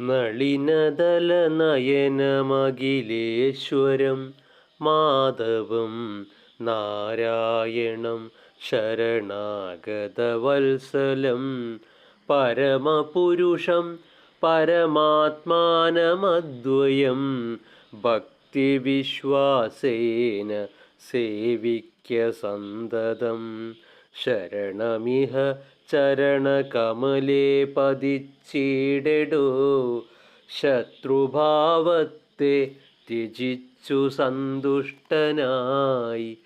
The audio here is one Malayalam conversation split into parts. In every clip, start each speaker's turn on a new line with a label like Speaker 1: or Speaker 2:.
Speaker 1: നളിനദല നയനമഖിലേശ്വരം മാധവം നാരായണം ശരണാഗതവത്സലം. പരമപുരുഷം പരമാത്മാനമദ്വയം ഭക്തിവിശ്വാസേന സേവിക്യ സന്തതം ശരണമിഹ ചരണകമലേ പതിച്ചിടടോ. ശത്രുഭാവത്തെ ത്യജിച്ചു സന്തുഷ്ടനായി.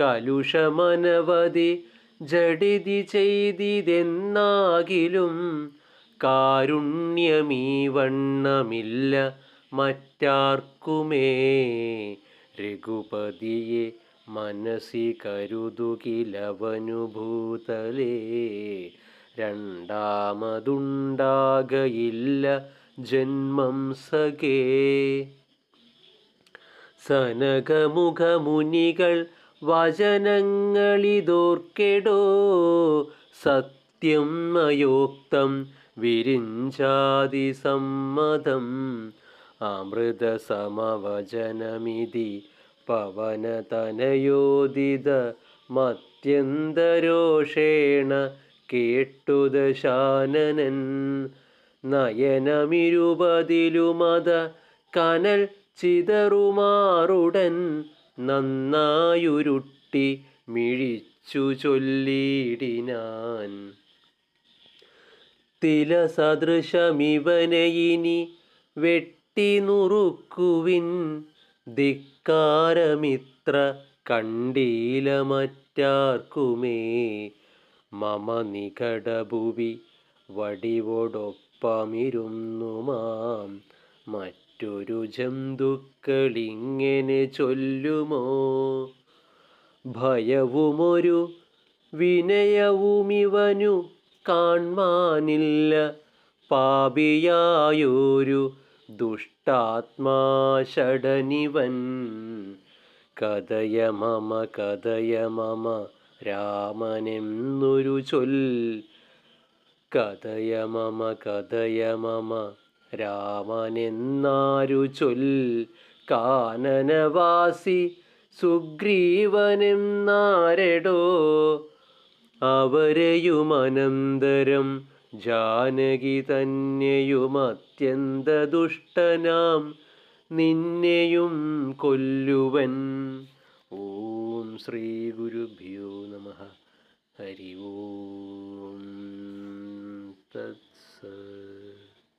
Speaker 1: കലുഷമനവധി ജഡിതി ചെയ്തിതെന്നാകിലും കാരുണ്യമീ വണ്ണമില്ല മറ്റാർക്കുമേ. രഘുപതിയെ മനസ്സി കരുതുകിലവനുഭൂതലേ രണ്ടാമതുണ്ടാകയില്ല ജന്മം സഖേ. സനകമുഖമുനികൾ വചനങ്ങളിതോർക്കെടോ. സത്യം അയോക്തം വിരിഞ്ചാതി സമ്മതം. അമൃതസമവചനമിതി പവനതനയോദിത മത്യന്തരോഷേണ കേട്ടുദശാനനൻ. നയനമിരുപതിലുമത കനൽ ചിതറുമാറുടൻ നന്നായുരുട്ടി മിഴിച്ചു ചൊല്ലിടിനാൻ. തിലസദൃശമിവനയിനി വെട്ടി നുറുക്കുവിൻ ധിക്കാരമിത്ര കണ്ടീല മറ്റാർക്കുമേ? മമ നികടഭുവി വടിവോടൊപ്പമിരുന്നു മാം. മറ്റൊരു ജന്തുക്കളിങ്ങനെ ചൊല്ലുമോ? ഭയവുമൊരു വിനയവുമിവനു കാൺമാനില്ല പാപിയായൊരു ദുഷ്ടാത്മാഷടനിവൻ കഥയ മമ കഥയ മമ രാമനെന്നൊരു ചൊൽ. കഥയ മമ കഥയ മമ രാമനെന്നാരു ചൊൽ. കാനനവാസി സുഗ്രീവനെന്നാരടോ? അവരെയുമനന്തരം ജാനകി തന്നെയുമത്യന്ത ദുഷ്ടനാം നിന്നെയും കൊല്ലുവൻ. ഓം ശ്രീ ഗുരുഭ്യോ നമ. ഹരി ഓം. തത്സ